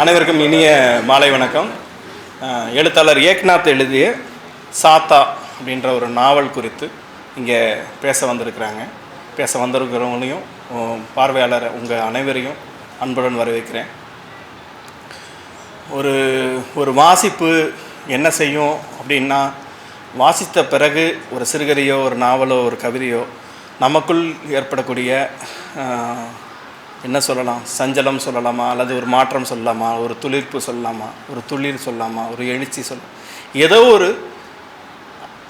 அனைவருக்கும் இனிய மாலை வணக்கம். எழுத்தாளர் ஏக்நாத் எழுதிய சாத்தா அப்படின்ற ஒரு நாவல் குறித்து இங்கே பேச வந்திருக்கிறாங்க. பேச வந்திருக்கிறவங்களையும் பார்வையாளர் உங்கள் அனைவரையும் அன்புடன் வரவேற்கிறேன். ஒரு ஒரு வாசிப்பு என்ன செய்யும் அப்படின்னா வாசித்த பிறகு ஒரு சிறுகதையோ ஒரு நாவலோ ஒரு கவிதையோ நமக்குள் ஏற்படக்கூடிய என்ன சொல்லலாம்? சஞ்சலம் சொல்லலாமா? அல்லது ஒரு மாற்றம் சொல்லலாமா? ஒரு துளிர்ப்பு சொல்லலாமா? ஒரு துளிர் சொல்லலாமா? ஒரு எழுச்சி சொல்லலாம் ஏதோ ஒரு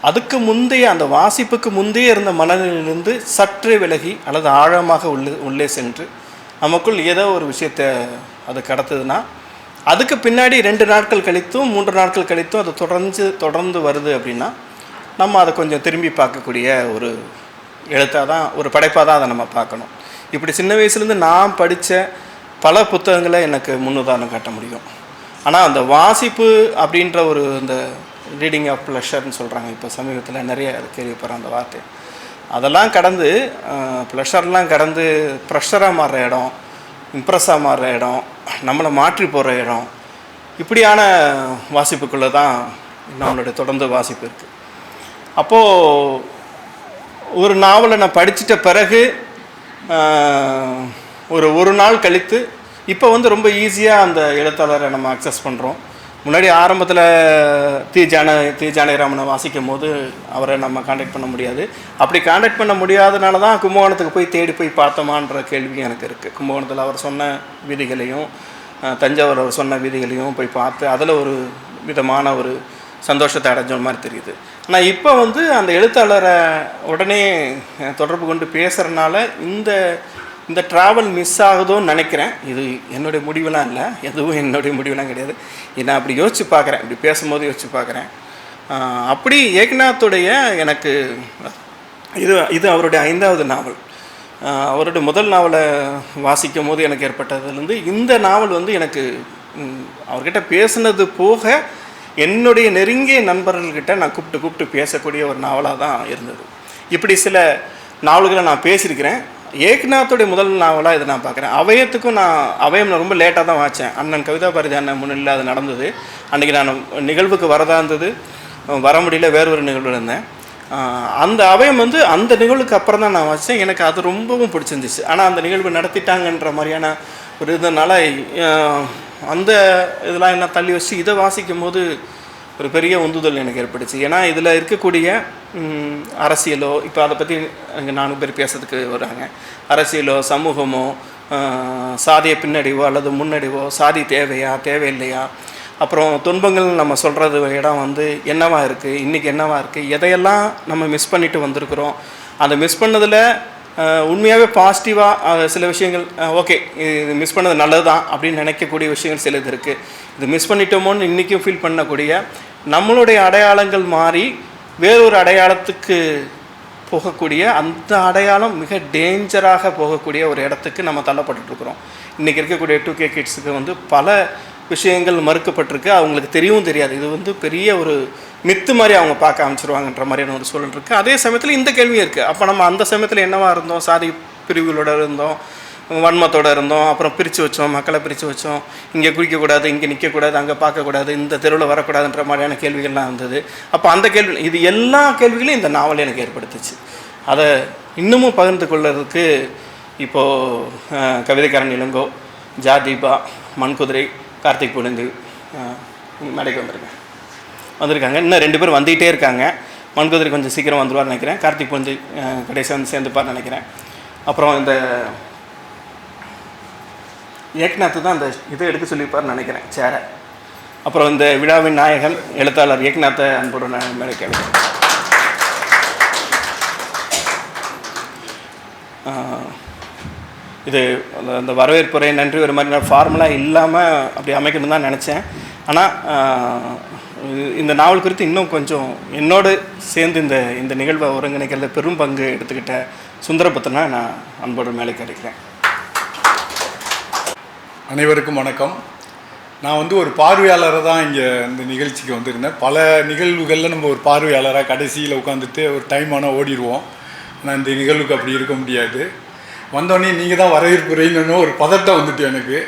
அதுக்கு முந்தைய அந்த வாசிப்புக்கு முந்தைய இருந்த மனநிலிருந்து சற்றே விலகி அல்லது ஆழமாக உள்ளே உள்ளே சென்று நமக்குள் ஏதோ ஒரு விஷயத்தை அது கடத்துதுன்னா அதுக்கு பின்னாடி ரெண்டு நாட்கள் கழித்தும் மூன்று நாட்கள் கழித்தும் அது தொடர்ந்து தொடர்ந்து வருது அப்படின்னா நம்ம அதை கொஞ்சம் திரும்பி பார்க்கக்கூடிய ஒரு எழுத்தாக தான் ஒரு படைப்பாக தான் அதை நம்ம பார்க்கணும். இப்படி சின்ன வயசுலேருந்து நான் படித்த பல புத்தகங்களை எனக்கு முன்னுதாரணம் காட்ட முடியும். ஆனால் அந்த வாசிப்பு அப்படின்ற ஒரு இந்த ரீடிங் ஆஃப் ப்ளஷர்னு சொல்கிறாங்க இப்போ சமீபத்தில் நிறைய கேள்விப்படுற அந்த வார்த்தை. அதெல்லாம் கடந்து ப்ளஷர்லாம் கடந்து ப்ரெஷராக மாறுற இடம் இம்ப்ரெஸ்ஸாக மாறுற இடம் நம்மளை மாற்றி போகிற இடம் இப்படியான வாசிப்புக்குள்ளே தான் நம்மளுடைய தொடர்ந்து வாசிப்பு இருக்குது அப்போது ஒரு நாவலை நான் படிச்சிட்ட பிறகு ஒரு ஒரு நாள் கழித்து இப்போ வந்து ரொம்ப ஈஸியாக அந்த எழுத்தாளரை நம்ம அக்சஸ் பண்ணுறோம் முன்னாடி ஆரம்பத்தில் தி ஜான தி ஜானகிராமனை வாசிக்கும் போது அவரை நம்ம காண்டாக்ட் பண்ண முடியாது. அப்படி காண்டாக்ட் பண்ண முடியாதனால தான் கும்பகோணத்துக்கு போய் தேடி போய் பார்த்தோமான்ற கேள்வி எனக்கு இருக்குது கும்பகோணத்தில் அவர் சொன்ன விதிகளையும் தஞ்சாவூர் அவர் சொன்ன விதிகளையும் போய் பார்த்து அதில் ஒரு விதமான ஒரு சந்தோஷத்தை அடைஞ்ச மாதிரி தெரியுது. ஆனால் இப்போ வந்து அந்த எழுத்தாளரை உடனே தொடர்பு கொண்டு பேசுகிறனால இந்த இந்த ட்ராவல் மிஸ் ஆகுதோன்னு நினைக்கிறேன். இது என்னுடைய முடிவுலாம் இல்லை. எதுவும் என்னுடைய முடிவெல்லாம் கிடையாது. நான் அப்படி யோசித்து பார்க்குறேன். இப்படி பேசும்போது யோசிச்சு பார்க்குறேன். அப்படி ஏக்நாத்துடைய எனக்கு இது இது அவருடைய ஐந்தாவது நாவல். அவருடைய முதல் நாவலை வாசிக்கும் போது எனக்கு ஏற்பட்டதுலேருந்து இந்த நாவல் வந்து எனக்கு அவர்கிட்ட பேசுனது போக என்னுடைய நெருங்கிய நண்பர்கள்கிட்ட நான் கூப்பிட்டு கூப்பிட்டு பேசக்கூடிய ஒரு நாவலாக தான் இருந்தது. இப்படி சில நாவல்களை நான் பேசியிருக்கிறேன். ஏக்நாத்துடைய முதல் நாவலாக இதை நான் பார்க்குறேன். அவயத்துக்கும் நான் அவயம் நான் ரொம்ப லேட்டாக தான் வாச்சேன் அண்ணன் கவிதா பாரதி அண்ணன் முன்னிலையில் அது நடந்தது. அன்றைக்கி நான் நிகழ்வுக்கு வரதா இருந்தது. வர முடியல வேறு ஒரு நிகழ்வு இருந்தேன். அந்த அவயம் வந்து அந்த நிகழ்வுக்கு அப்புறம் தான் நான் வச்சேன் எனக்கு அது ரொம்பவும் பிடிச்சிருந்துச்சு. ஆனால் அந்த நிகழ்வு நடத்திட்டாங்கன்ற மாதிரியான ஒரு இதனால் அந்த இதெல்லாம் என்ன தள்ளி வச்சு இதை வாசிக்கும் போது ஒரு பெரிய உந்துதல் எனக்கு ஏற்பட்டுச்சு. ஏன்னா இதில் இருக்கக்கூடிய அரசியலோ இப்போ அதை பற்றி அங்கே நானும் பேர் பேசுறதுக்கு வராங்க அரசியலோ சமூகமோ சாதிய பின்னடைவோ அல்லது முன்னடைவோ சாதி தேவையா தேவையில்லையா? அப்புறம் துன்பங்கள் நம்ம சொல்கிறது இடம் வந்து என்னவா இருக்குது இன்றைக்கி என்னவா இருக்குது எதையெல்லாம் நம்ம மிஸ் பண்ணிட்டு வந்திருக்கிறோம் அந்த மிஸ் பண்ணதில் உண்மையாகவே பாசிட்டிவாக சில விஷயங்கள் ஓகே இது மிஸ் பண்ணது நல்லது தான் அப்படின்னு நினைக்கக்கூடிய விஷயங்கள் சிலது இருக்குது இது மிஸ் பண்ணிட்டோமோன்னு இன்றைக்கும் ஃபீல் பண்ணக்கூடிய நம்மளுடைய அடையாளங்கள் மாறி வேறொரு அடையாளத்துக்கு போகக்கூடிய அந்த அடையாளம் மிக டேஞ்சராக போகக்கூடிய ஒரு இடத்துக்கு நம்ம தள்ளப்பட்டுருக்குறோம் இன்றைக்கி இருக்கக்கூடிய டூ கே கிட்ஸுக்கு வந்து பல விஷயங்கள் மறுக்கப்பட்டிருக்கு. அவங்களுக்கு தெரியவும் தெரியாது. இது வந்து பெரிய ஒரு மித்து மாதிரி அவங்க பார்க்க ஆரம்பிச்சிருவாங்கன்ற மாதிரியான ஒரு சூழல் இருக்குது அதே சமயத்தில் இந்த கேள்வியும் இருக்குது அப்போ நம்ம அந்த சமயத்தில் என்னவா இருந்தோம்? சாதி பிரிவுகளோட இருந்தோம். வன்மத்தோட இருந்தோம். அப்புறம் பிரித்து வச்சோம். மக்களை பிரித்து வச்சோம். இங்கே குடிக்கக்கூடாது இங்கே நிற்கக்கூடாது அங்கே பார்க்கக்கூடாது இந்த தெருவில் வரக்கூடாதுன்ற மாதிரியான கேள்விகள்லாம் இருந்தது அப்போ அந்த கேள்வி இது எல்லா கேள்விகளையும் இந்த நாவல் எனக்கு ஏற்படுத்துச்சு. அதை இன்னமும் பகிர்ந்து கொள்வதற்கு இப்போது கவிதைக்காரன் இளங்கோ ஜாதீபா மண்குதிரை கார்த்திக் புலிந்து மேடைக்கு வந்திருக்கேன். வந்திருக்காங்க. இன்னும் ரெண்டு பேர் வந்துகிட்டே இருக்காங்க. மண்குதிரை கொஞ்சம் சீக்கிரம் வந்துருவார்னு நினைக்கிறேன். கார்த்திக் புலிந்து கடைசியாக வந்து சேர்ந்துப்பார்னு நினைக்கிறேன். அப்புறம் இந்த ஏக்நாத் தான் அந்த இதை எடுக்க சொல்லியிருப்பார்னு நினைக்கிறேன் சேரை. அப்புறம் இந்த விழாவின் நாயகன் எழுத்தாளர் ஏக்நாத்தை அன்புடன் நான் மேலே கேட்கிறேன். இது அந்த- அந்த வரவேற்புரை நன்றி. ஒரு மாதிரி ஃபார்முலா இல்லாமல் அப்படி அமைக்கணும் தான் நினச்சேன். ஆனால் இந்த நாவல் குறித்து இன்னும் கொஞ்சம் என்னோடு சேர்ந்து இந்த இந்த நிகழ்வை ஒருங்கிணைக்கிறத பெரும் பங்கு எடுத்துக்கிட்ட சுந்தரபத்தனை நான் அன்போடு மேலே கிடைக்கிறேன் அனைவருக்கும் வணக்கம். நான் வந்து ஒரு பார்வையாளராக தான் இங்கே இந்த நிகழ்ச்சிக்கு வந்திருந்தேன். பல நிகழ்வுகளில் நம்ம ஒரு பார்வையாளராக கடைசியில் உட்காந்துட்டு ஒரு டைம் ஆனால் ஓடிடுவோம். ஆனால் இந்த நிகழ்வுக்கு அப்படி இருக்க முடியாது. வந்தோடனே நீங்கள் தான் வரவேற்புறீங்கன்னு ஒரு பதட்டம் வந்துட்டு எனக்கு.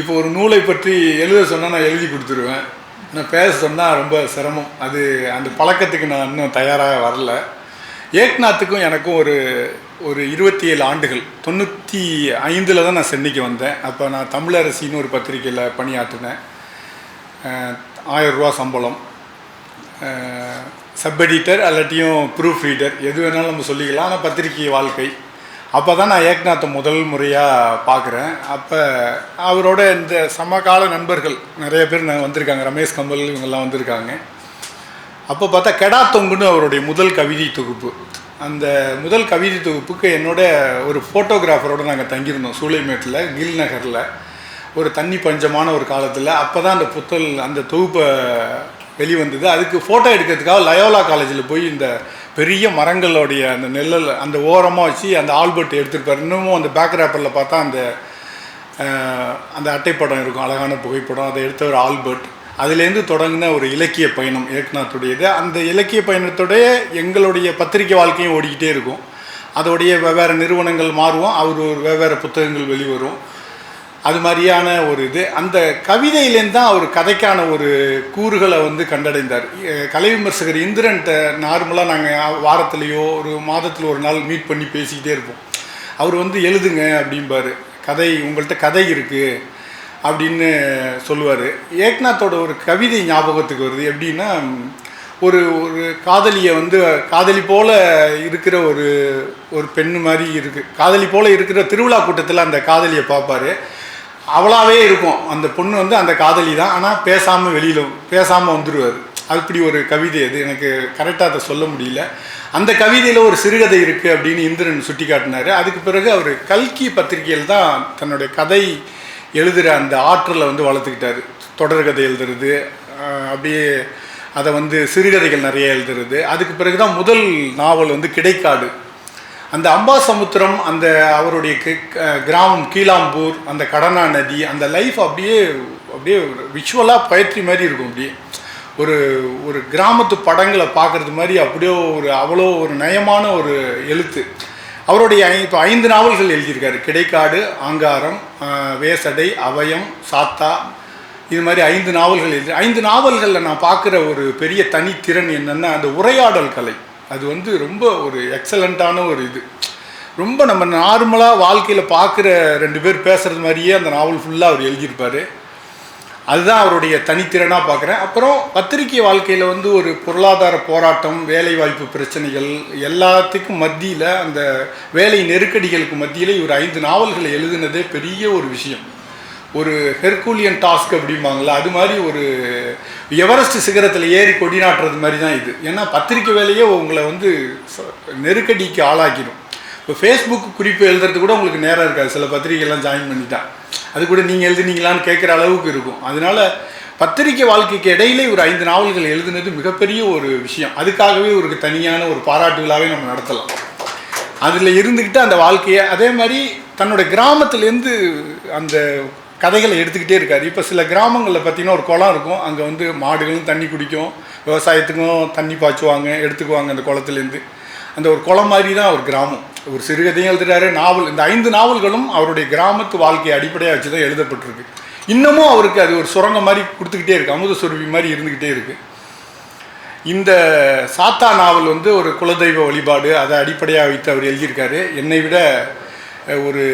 இப்போ ஒரு நூலை பற்றி எழுத சொன்னால் நான் எழுதி கொடுத்துருவேன். நான் பேச சொன்னால் ரொம்ப சிரமம். அது அந்த பழக்கத்துக்கு நான் இன்னும் தயாராக வரல. ஏக்நாத்துக்கும் எனக்கும் ஒரு ஒரு இருபத்தி ஏழு ஆண்டுகள். தொண்ணூற்றி ஐந்தில் தான் நான் சென்னைக்கு வந்தேன். அப்போ நான் தமிழரசின்னு ஒரு பத்திரிக்கையில் பணியாற்றினேன். அஹ், ஆயிரம் ரூபா சம்பளம். சப் எடிட்டர் அல்லாட்டியும் ப்ரூஃப் ரீடர் எது வேணாலும் நம்ம சொல்லிக்கலாம். ஆனால் பத்திரிகை வாழ்க்கை அப்போ தான் நான் ஏக்நாத்தை முதல் முறையாக பார்க்குறேன். அப்போ அவரோட இந்த சமகால நண்பர்கள் நிறைய பேர் நான் வந்திருக்காங்க. ரமேஷ் கம்பல் இவங்கெல்லாம் வந்திருக்காங்க. அப்போ பார்த்தா கெடா தொங்குன்னு அவருடைய முதல் கவிதை தொகுப்பு. அந்த முதல் கவிதை தொகுப்புக்கு என்னோட ஒரு ஃபோட்டோகிராஃபரோடு நாங்கள் தங்கியிருந்தோம். சூளைமேட்டில் கில் நகரில். ஒரு தண்ணி பஞ்சமான ஒரு காலத்தில். அப்போ தான் அந்த புத்தல் அந்த தொகுப்பை வெளிவந்தது. அதுக்கு ஃபோட்டோ எடுக்கிறதுக்காக லயோலா காலேஜில் போய் இந்த பெரிய மரங்களுடைய அந்த நெல்லில் அந்த ஓரமாக வச்சு அந்த ஆல்பர்ட் எடுத்துருப்பார் இன்னமும் அந்த பேக் ரேப்பரில் பார்த்தா அந்த அந்த அட்டைப்படம் இருக்கும். அழகான புகைப்படம். அதை எடுத்த ஒரு ஆல்பர்ட். அதுலேருந்து தொடங்கின ஒரு இலக்கிய பயணம் ஏக்நாத்துடையது. அந்த இலக்கிய பயணத்துடைய எங்களுடைய பத்திரிக்கை வாழ்க்கையும் ஓடிக்கிட்டே இருக்கும். அதோடைய வெவ்வேறு நிறுவனங்கள் மாறுவோம் அவர் ஒரு வெவ்வேறு புத்தகங்கள் வெளிவரும். அது மாதிரியான ஒரு இது. அந்த கவிதையிலேருந்து தான் அவர் கதைக்கான ஒரு கூறுகளை வந்து கண்டடைந்தார். கலை விமர்சகர் இந்திரன்ட்ட நார்மலாக நாங்கள் வாரத்துலேயோ ஒரு மாதத்தில் ஒரு நாள் மீட் பண்ணி பேசிக்கிட்டே இருப்போம். அவர் வந்து எழுதுங்க அப்படிம்பாரு. கதை உங்கள்கிட்ட கதை இருக்குது அப்படின்னு சொல்லுவார். ஏக்நாத்தோட ஒரு கவிதை ஞாபகத்துக்கு வருது. எப்படின்னா ஒரு ஒரு காதலியை வந்து காதலி போல இருக்கிற ஒரு ஒரு பெண்ணு மாதிரி இருக்குது காதலி போல இருக்கிற திருவிழா கூட்டத்தில் அந்த காதலியை பார்ப்பாரு. அவளாவே இருக்கும். அந்த பொண்ணு வந்து அந்த காதலி தான். ஆனால் பேசாமல் வெளியில் பேசாமல் வந்துடுவார் அப்படி ஒரு கவிதை அது. எனக்கு கரெக்டாக அதை சொல்ல முடியல. அந்த கவிதையில் ஒரு சிறுகதை இருக்குது அப்படின்னு இந்திரன் சுட்டி காட்டினார் அதுக்கு பிறகு அவர் கல்கி பத்திரிகையில் தான் தன்னுடைய கதை எழுதுகிற அந்த ஆற்றலை வந்து வளர்த்துக்கிட்டாரு. தொடர்கதை எழுதுறது அப்படியே அதை வந்து சிறுகதைகள் நிறைய எழுதுறது. அதுக்கு பிறகு தான் முதல் நாவல் வந்து கிடைக்காடு அந்த அம்பாசமுத்திரம் அந்த அவருடைய கிராமம் கீழாம்பூர் அந்த கடனா நதி அந்த லைஃப் அப்படியே அப்படியே விஷுவலாக பயிற்சி மாதிரி இருக்கும் அப்படியே. ஒரு ஒரு கிராமத்து படங்களை பார்க்குறது மாதிரி அப்படியே ஒரு அவ்வளோ ஒரு நயமான ஒரு எழுத்து. அவருடைய ஐ- இப்போ ஐந்து நாவல்கள் எழுதியிருக்காரு. கிடைக்காடு ஆங்காரம் வேசடை அவயம் சாத்தா இது மாதிரி ஐந்து நாவல்கள் எழுதி ஐந்து நாவல்களில் நான் பார்க்குற ஒரு பெரிய தனித்திறன் என்னென்னா அந்த உரையாடல் கலை. அது வந்து ரொம்ப ஒரு எக்ஸலண்ட்டான ஒரு இது. ரொம்ப நம்ம நார்மலாக வாழ்க்கையில் பார்க்குற ரெண்டு பேர் பேசுகிறது மாதிரியே அந்த நாவல் ஃபுல்லாக அவர் எழுதியிருப்பார். அதுதான் அவருடைய தனித்திறனாக பார்க்குறேன். அப்புறம் பத்திரிகை வாழ்க்கையில் வந்து ஒரு பொருளாதார போராட்டம் வேலைவாய்ப்பு பிரச்சனைகள் எல்லாத்துக்கும் மத்தியில் அந்த வேலை நெருக்கடிகளுக்கு மத்தியில் இவர் ஐந்து நாவல்களை எழுதுனதே பெரிய ஒரு விஷயம். ஒரு ஹெர்கூலியன் டாஸ்க் அப்படிம்பாங்களா அது மாதிரி ஒரு எவரெஸ்ட் சிகரத்தில் ஏறி கொடி நாட்டுறது மாதிரி தான் இது. ஏன்னா பத்திரிக்கை வேலையே உங்களை வந்து நெருக்கடிக்கு ஆளாக்கிடும். இப்போ ஃபேஸ்புக் குறிப்பு எழுதுறது கூட உங்களுக்கு நேரம் இருக்காது. சில பத்திரிகைலாம் ஜாயின் பண்ணிட்டான் அது கூட நீங்கள் எழுதுனீங்களான்னு கேட்குற அளவுக்கு இருக்கும். அதனால பத்திரிக்கை வாழ்க்கைக்கு இடையிலே ஒரு ஐந்து நாவல்கள் எழுதுனது மிகப்பெரிய ஒரு விஷயம். அதுக்காகவே ஒரு தனியான ஒரு பாராட்டு விழாவே நம்ம நடத்தலாம். அதில் இருந்துக்கிட்டு அந்த வாழ்க்கையை அதே மாதிரி தன்னோட கிராமத்துலேருந்து அந்த கதைகளை எடுத்துக்கிட்டே இருக்காரு. இப்போ சில கிராமங்களில் பார்த்தீங்கன்னா ஒரு குளம் இருக்கும். அங்கே வந்து மாடுகளும் தண்ணி குடிக்கும். விவசாயத்துக்கும் தண்ணி பாய்ச்சுவாங்க எடுத்துக்குவாங்க அந்த குளத்துலேருந்து அந்த ஒரு குளம் மாதிரி தான் ஒரு கிராமம். ஒரு சிறுகதையும் எழுதுறாரு. நாவல் இந்த ஐந்து நாவல்களும் அவருடைய கிராமத்து வாழ்க்கையை அடிப்படையாக வச்சு தான் எழுதப்பட்டிருக்கு. இன்னமும் அவருக்கு அது ஒரு சுரங்கம் மாதிரி கொடுத்துக்கிட்டே இருக்கு. அமுத சுரபி மாதிரி இருந்துக்கிட்டே இருக்குது இந்த சாத்தா நாவல் வந்து ஒரு குலதெய்வ வழிபாடு அதை அடிப்படையாக வைத்து அவர் எழுதியிருக்காரு. என்னை விட ஒரு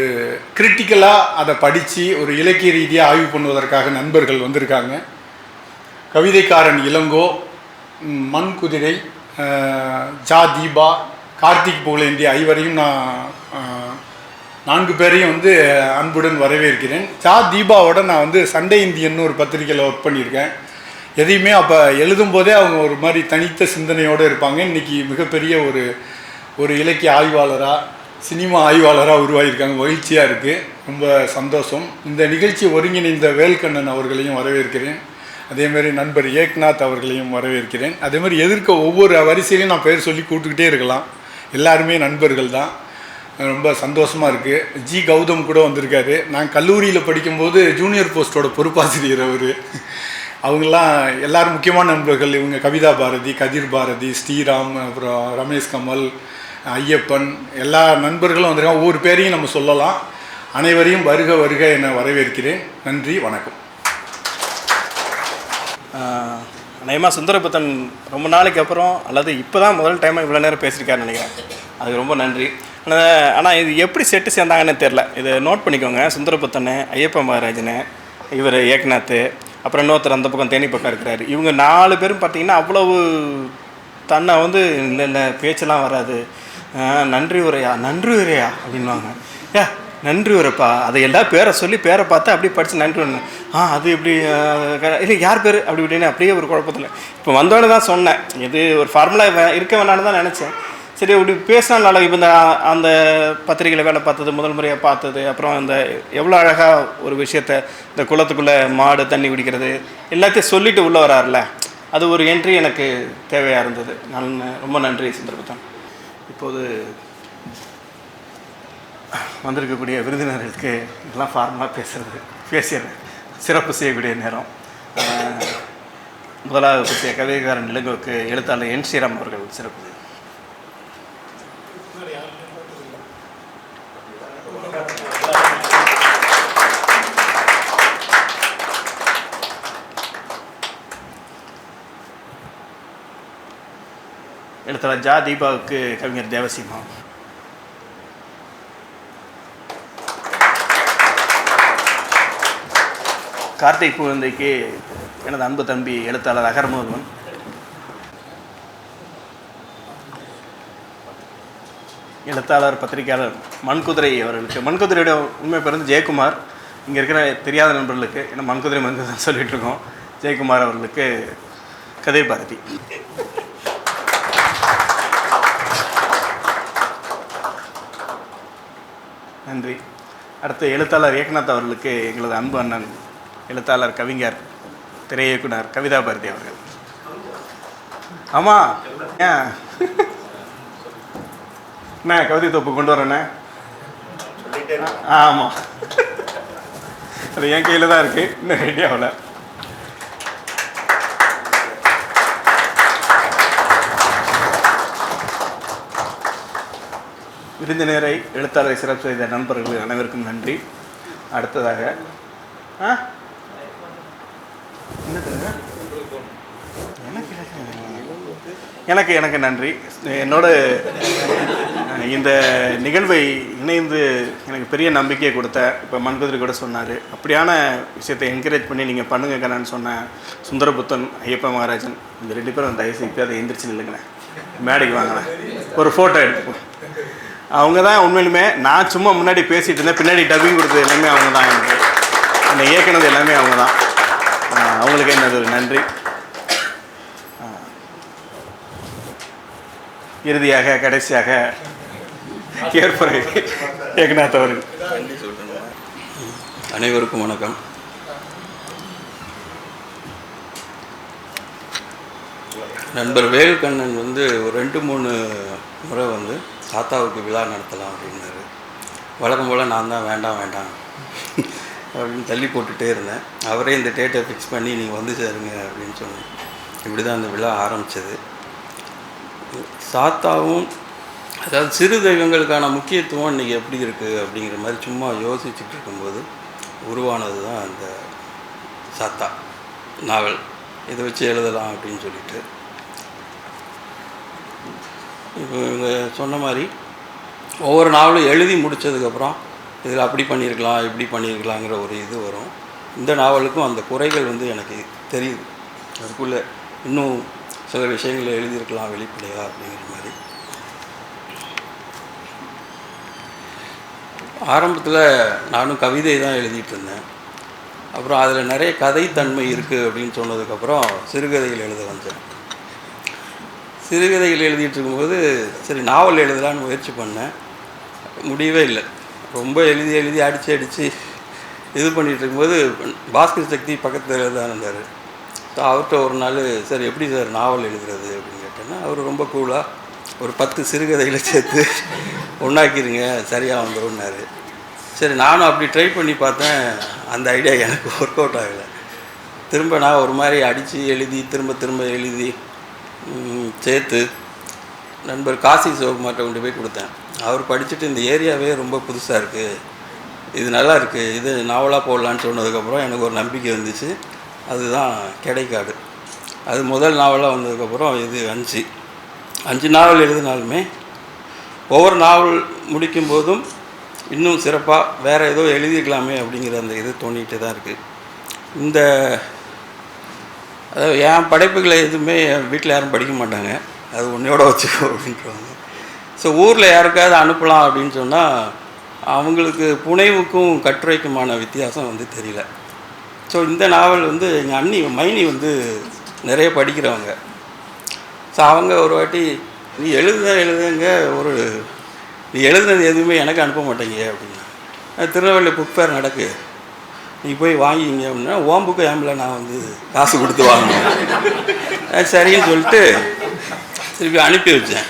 கிரிட்டிக்கலாக அதை படித்து ஒரு இலக்கிய ரீதியாக ஆய்வு பண்ணுவதற்காக நண்பர்கள் வந்திருக்காங்க. கவிதைக்காரன் இளங்கோ மண் குதிரை ஜா தீபா கார்த்திக் புகழேந்தி ஐவரையும் நான் நான்கு பேரையும் வந்து அன்புடன் வரவேற்கிறேன். ஜா தீபாவோட நான் வந்து சண்டே இந்தியன்னு ஒரு பத்திரிக்கையில் ஒர்க் பண்ணியிருக்கேன். எதையுமே அப்போ எழுதும்போதே அவங்க ஒரு மாதிரி தனித்த சிந்தனையோடு இருப்பாங்க. இன்றைக்கி மிகப்பெரிய ஒரு ஒரு இலக்கிய ஆய்வாளராக சினிமா ஆய்வாளராக உருவாகியிருக்காங்க. மகிழ்ச்சியாக இருக்குது ரொம்ப சந்தோஷம். இந்த நிகழ்ச்சி ஒருங்கிணைந்த வேல்கண்ணன் அவர்களையும் வரவேற்கிறேன். அதேமாரி நண்பர் ஏக்நாத் அவர்களையும் வரவேற்கிறேன். அதேமாதிரி எதிர்க்க ஒவ்வொரு வரிசையிலையும் நான் பெயர் சொல்லி கூப்பிட்டுக்கிட்டே இருக்கலாம். எல்லாருமே நண்பர்கள் தான். ரொம்ப சந்தோஷமாக இருக்குது ஜி கௌதம் கூட வந்திருக்காரு. நான் கல்லூரியில் படிக்கும்போது ஜூனியர் போஸ்ட்டோட பொறுப்பாசிரியர் அவர். அவங்கெல்லாம் எல்லாரும் முக்கியமான நண்பர்கள். இவங்க கவிதா பாரதி கதிர் பாரதி ஸ்ரீராம் அப்புறம் ரமேஷ் கமல் ஐயப்பன் எல்லா நண்பர்களும் வந்திருக்காங்க. ஒவ்வொரு பேரையும் நம்ம சொல்லலாம். அனைவரையும் வருக வருக என வரவேற்கிறேன். நன்றி வணக்கம். நயமா சுந்தரபுத்தன் ரொம்ப நாளைக்கு அப்புறம் அல்லது இப்போ தான் முதல் டைமாக இவ்வளோ நேரம் பேசியிருக்காருன்னு நினைக்கிறேன். அதுக்கு ரொம்ப நன்றி. ஆனால் ஆனால் இது எப்படி செட்டு சேர்ந்தாங்கன்னு தெரில இதை நோட் பண்ணிக்கோங்க. சுந்தரபுத்தன் ஐயப்ப மகாராஜனு இவர் ஏக்நாத் அப்புறம் இன்னொருத்தர் அந்த பக்கம் தேனி பக்கம் இருக்கிறாரு. இவங்க நாலு பேரும் பார்த்திங்கன்னா அவ்வளவு தன்னை வந்து இல்லை இல்லை பேச்செல்லாம் வராது. நன்றி உரையா நன்றி உரையா அப்படின்வாங்க ஏ நன்றி உரைப்பா. அதை எல்லா பேரை சொல்லி பேரை பார்த்து அப்படியே படித்து நன்றி ஒன்று ஆ அது இப்படி இல்லை யார் பேர்? அப்படி இப்படின்னு அப்படியே ஒரு குழப்பத்தில். இப்போ வந்தோடனே தான் சொன்னேன். இது ஒரு ஃபார்முலா இருக்க வேணான்னு தான் நினச்சேன். சரி இப்படி பேசினால இப்போ இந்த அந்த பத்திரிகையில் வேலை பார்த்தது முதல் முறையாக பார்த்தது அப்புறம் இந்த எவ்வளோ அழகாக ஒரு விஷயத்த இந்த குளத்துக்குள்ளே மாடு தண்ணி குடிக்கிறது எல்லாத்தையும் சொல்லிட்டு உள்ளே வராருல அது ஒரு என்ட்ரி எனக்கு தேவையாக இருந்தது. நான் ரொம்ப நன்றி சந்தர்ப்பத்தான். இப்போது வந்திருக்கக்கூடிய விருந்தினர்களுக்கு இதெல்லாம் ஃபார்மலாக பேசுறது பேசிடுறேன் சிறப்பு செய்யக்கூடிய நேரம். முதலாவது பற்றிய கவிதைக்காரன் இளங்கோவுக்கு எழுத்தாளர் என் ஸ்ரீராம் அவர்கள் சிறப்பு செய்ய ஜா தீபாவுக்கு கவிஞர் தேவசீமா கார்த்திக் குழந்தைக்கு எனது அன்பு தம்பி எழுத்தாளர் அகர்முருகன் எழுத்தாளர் பத்திரிகையாளர் மண்குதிரை அவர்களுக்கு. மண்குதிரையோட உண்மை பேர் வந்து ஜெயக்குமார். இங்கே இருக்கிற தெரியாத நண்பர்களுக்கு ஏன்னா மண்குதிரை மண்குதிரை சொல்லிகிட்டு இருக்கோம். ஜெயக்குமார் அவர்களுக்கு கதை பாரதி நன்றி. அடுத்து எழுத்தாளர் ஏக்நாத் அவர்களுக்கு எங்களது அன்பு அண்ணன் எழுத்தாளர் கவிஞர் திரை இயக்குனர் கவிதா பாரதி அவர்கள். ஆமாம் ஏன் என்ன கவிதை தொப்பு கொண்டு வரேண்ணே ஆமாம் அது என் கையில் தான் இருக்குது இன்னும் ரெடி ஆகல. விருந்தினரை எழுத்தாளரை சிறப்பு செய்த நண்பர்கள் அனைவருக்கும் நன்றி. அடுத்ததாக ஆ? எனக்கு எனக்கு எனக்கு நன்றி. என்னோட இந்த நிகழ்வை இணைந்து எனக்கு பெரிய நம்பிக்கையை கொடுத்த இப்போ மண்குதிரை கூட சொன்னார். அப்படியான விஷயத்தை என்கரேஜ் பண்ணி நீங்கள் பண்ணுங்க கண்ணான்னு சொன்ன சுந்தரபுத்தன் ஐயப்ப மகாராஜன் இந்த ரெண்டு பேரும் தயவு செய்து அதை எந்திரிச்சு நில்லுங்கண்ணே மேடைக்கு வாங்கினேன் ஒரு ஃபோட்டோ எடுத்துப்போம். அவங்க தான் உண்மையிலுமே நான் சும்மா முன்னாடி பேசிகிட்டு இருந்தேன். பின்னாடி டப்பிங் கொடுத்தது எல்லாமே அவங்க தான் எனக்கு அந்த இயக்குனது எல்லாமே அவங்க தான் அவங்களுக்கு என்னது? ஒரு நன்றி இறுதியாக கடைசியாக ஏற்புரை. ஏகநாத் அவர்கள். அனைவருக்கும் வணக்கம். நண்பர் வேல்கண்ணன் வந்து ஒரு ரெண்டு மூணு முறை வந்து தாத்தாவுக்கு விழா நடத்தலாம் அப்படின்னாரு. வழக்கம் போல் நான் தான் வேண்டாம் வேண்டாம் அப்படின்னு தள்ளி போட்டுகிட்டே இருந்தேன். அவரே இந்த டேட்டை ஃபிக்ஸ் பண்ணி நீங்கள் வந்து சேருங்க அப்படின்னு சொன்னேன். இப்படி தான் அந்த விழா ஆரம்பித்தது சாத்தாவும் அதாவது சிறு தெய்வங்களுக்கான முக்கியத்துவம் இன்றைக்கி எப்படி இருக்குது அப்படிங்கிற மாதிரி சும்மா யோசிச்சுட்டு இருக்கும்போது உருவானது தான் அந்த சாத்தா நாவல். இதை வச்சு எழுதலாம் அப்படின்னு சொல்லிட்டு இப்போ இவங்க சொன்ன மாதிரி ஒவ்வொரு நாவலும் எழுதி முடித்ததுக்கப்புறம் இதில் அப்படி பண்ணியிருக்கலாம் இப்படி பண்ணியிருக்கலாங்கிற ஒரு இது வரும். இந்த நாவலுக்கும் அந்த குறைகள் வந்து எனக்கு தெரியுது. அதுக்குள்ளே இன்னும் சில விஷயங்களை எழுதியிருக்கலாம் வெளிப்படையாக அப்படிங்கிற மாதிரி. ஆரம்பத்தில் நானும் கவிதை தான் எழுதிட்டு இருந்தேன். அப்புறம் அதில் நிறைய கதைத்தன்மை இருக்குது அப்படின்னு சொன்னதுக்கப்புறம் சிறுகதைகள் எழுத வந்தேன். சிறுகதைகள் எழுதிட்டு இருக்கும்போது சரி நாவல் எழுதலான்னு முயற்சி பண்ணேன். முடியவே இல்லை. ரொம்ப எழுதி எழுதி அடித்து அடித்து இது பண்ணிகிட்டு இருக்கும்போது பாஸ்கர் சக்தி பக்கத்தில் தான் இருந்தார். ஸோ அவர்கிட்ட ஒரு நாள் சார் எப்படி சார் நாவல் எழுதுறது? அப்படின்னு கேட்டேன்னா அவர் ரொம்ப கூலாக ஒரு பத்து சிறுகதைகளை சேர்த்து ஒன்றாக்கிருங்க சரியாக வந்துடும்னாரு சரி நானும் அப்படி ட்ரை பண்ணி பார்த்தேன். அந்த ஐடியா எனக்கு ஒர்க் அவுட் ஆகலை. திரும்ப நான் ஒரு மாதிரி அடித்து எழுதி திரும்ப திரும்ப எழுதி சேர்த்து நண்பர் காசி சிவகுமார்கிட்ட கொண்டு போய் கொடுத்தேன். அவர் படிச்சுட்டு இந்த ஏரியாவே ரொம்ப புதுசாக இருக்குது இது நல்லா இருக்குது இது நாவலாக போடலான்னு சொன்னதுக்கப்புறம் எனக்கு ஒரு நம்பிக்கை வந்துச்சு. அதுதான் கிடைக்காடு அது முதல் நாவலாக வந்ததுக்கப்புறம் இது அஞ்சு. அஞ்சு நாவல் எழுதினாலுமே ஒவ்வொரு நாவல் முடிக்கும் போதும் இன்னும் சிறப்பாக வேறு ஏதோ எழுதிக்கலாமே அப்படிங்கிற அந்த இது தோணிகிட்டே தான் இருக்குது இந்த அதாவது என் படைப்புகளை எதுவுமே என் வீட்டில் யாரும் படிக்க மாட்டாங்க. அது உன்னையோட வச்சுக்கோ அப்படின்றாங்க. ஸோ ஊரில் யாருக்காவது அனுப்பலாம் அப்படின்னு சொன்னால் அவங்களுக்கு புனைவுக்கும் கட்டுரைக்குமான வித்தியாசம் வந்து தெரியல. ஸோ இந்த நாவல் வந்து எங்கள் அண்ணி மைனி வந்து நிறைய படிக்கிறவங்க. ஸோ அவங்க ஒரு வாட்டி நீ எழுதுத எழுதுங்க ஒரு நீ எழுதுனது எதுவுமே எனக்கு அனுப்ப மாட்டேங்க அப்படின்னா திருநெல்வேலி புக் ஃபேர் நடக்கு. நீ போய் வாங்கிங்க அப்படின்னா ஓம்புக்கும் ஏம்பில் நான் வந்து காசு கொடுத்து வாங்கினேன் சரின்னு சொல்லிட்டு திருப்பி அனுப்பி வச்சேன்.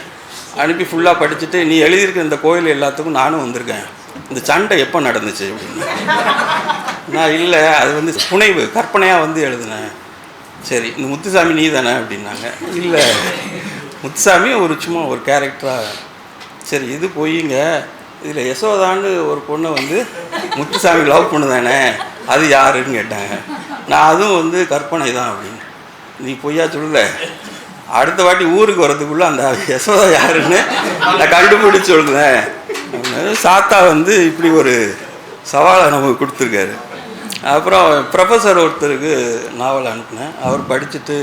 அனுப்பி ஃபுல்லாக படிச்சுட்டு நீ எழுதியிருக்க இந்த கோயில் எல்லாத்துக்கும் நானும் வந்திருக்கேன். இந்த சண்டை எப்போ நடந்துச்சு அப்படின்னு. நான் இல்லை அது வந்து புனைவு கற்பனையாக வந்து எழுதினேன். சரி இந்த முத்துசாமி நீ தானே அப்படின்னாங்க. இல்லை முத்துசாமி ஒரு சும்மா ஒரு கேரக்டராக சரி இது போயிங்க. இதில் யசோதான்னு ஒரு பொண்ணை வந்து முத்துசாமி லவ் பண்ணுதானே? அது யாருன்னு கேட்டாங்க நான் அதுவும் வந்து கற்பனை தான் அப்படின்னு. நீ பொய்யா சொல்லல. அடுத்த வாட்டி ஊருக்கு வரதுக்குள்ளே அந்த யசோதா யாருன்னு நான் கண்டுபிடிச்சு சொல்லுங்க சாத்தா வந்து இப்படி ஒரு சவாலை நமக்கு கொடுத்துருக்காரு. அப்புறம் ப்ரொஃபஸர் ஒருத்தருக்கு நாவல் அனுப்பினேன். அவர் படிச்சுட்டு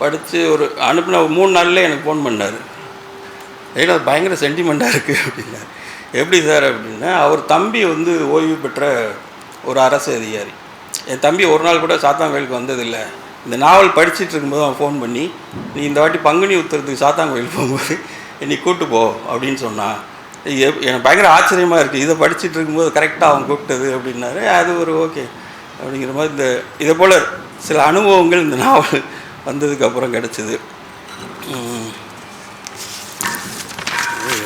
படித்து ஒரு அனுப்பின ஒரு மூணு நாள்லேயே எனக்கு ஃபோன் பண்ணார். ஏன்னா அது பயங்கர சென்டிமெண்ட்டாக இருக்குது அப்படின்னாரு. எப்படி சார்? அப்படின்னா அவர் தம்பி வந்து ஓய்வு பெற்ற ஒரு அரசு அதிகாரி. என் தம்பி ஒரு நாள் கூட சாத்தாங்கோயிலுக்கு வந்ததில்லை. இந்த நாவல் படிச்சுட்டு இருக்கும்போது அவன் ஃபோன் பண்ணி நீ இந்த வாட்டி பங்குனி உத்தரத்துக்கு சாத்தாங்கோயில் போகும்போது என்னை கூட்டு போ அப்படின்னு சொன்னான் எப்- எனக்கு பயங்கர ஆச்சரியமாக இருக்குது இதை படிச்சிட்டு இருக்கும்போது கரெக்டாக அவன் கூப்பிட்டது அப்படின்னாரு. அது ஒரு ஓகே அப்படிங்கிற மாதிரி இந்த இதை போல் சில அனுபவங்கள் இந்த நாவல் வந்ததுக்கப்புறம் கிடச்சிது.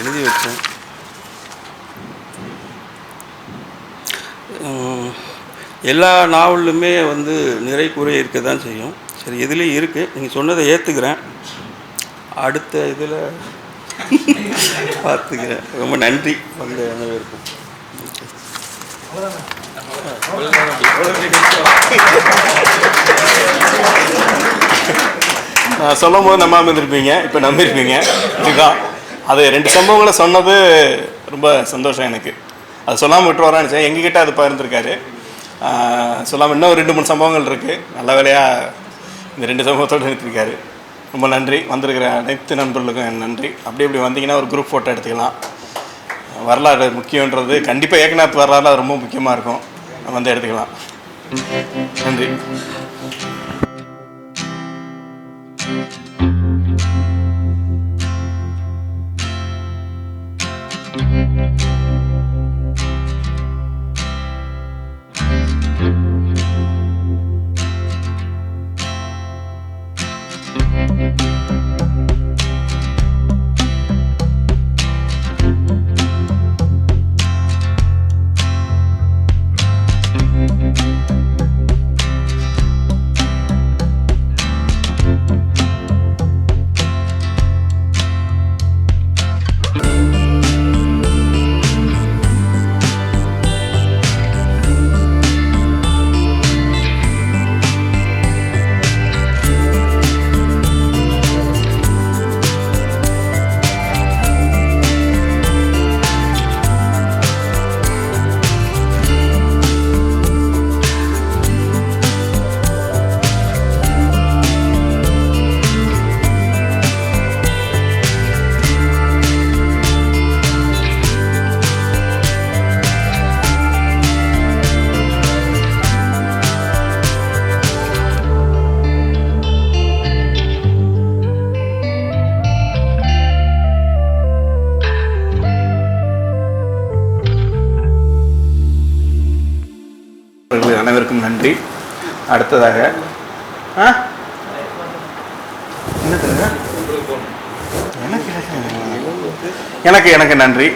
எழுதி வச்சேன். எல்லா நாவலுமே வந்து நிறை குறை இருக்க தான் செய்யும். சரி இதுலேயும் இருக்குது நீங்கள் சொன்னதை ஏற்றுக்கிறேன் அடுத்த இதில் பார்த்துக்கிறேன் ரொம்ப நன்றி. வந்த அனைவருக்கும். நான் சொல்லும் போது நம்பாமல் இருந்திருப்பீங்க இப்போ நம்பியிருப்பீங்க இதுதான். அது ரெண்டு சம்பவங்களை சொன்னது ரொம்ப சந்தோஷம் எனக்கு. அது சொல்லாமல் விட்டுருவாரான்னு நினச்சேன். எங்ககிட்ட அது பகிர்ந்துருக்காரு. சொல்லாமல் இன்னும் ரெண்டு மூணு சம்பவங்கள் இருக்குது நல்ல வேலையாக இந்த ரெண்டு சம்பவத்தோடு நிறுத்திருக்காரு. ரொம்ப நன்றி. வந்திருக்கிற அனைத்து நண்பர்களுக்கும் என் நன்றி. அப்படி இப்படி வந்தீங்கன்னா ஒரு குரூப் ஃபோட்டோ எடுத்துக்கலாம். வரலாறு முக்கியன்றது கண்டிப்பாக ஏகநாத் வரலாறு அது ரொம்ப முக்கியமாக இருக்கும். வந்து எடுத்துக்கலாம். நன்றி. அடுத்ததாக எனக்கு எனக்கு நன்றி.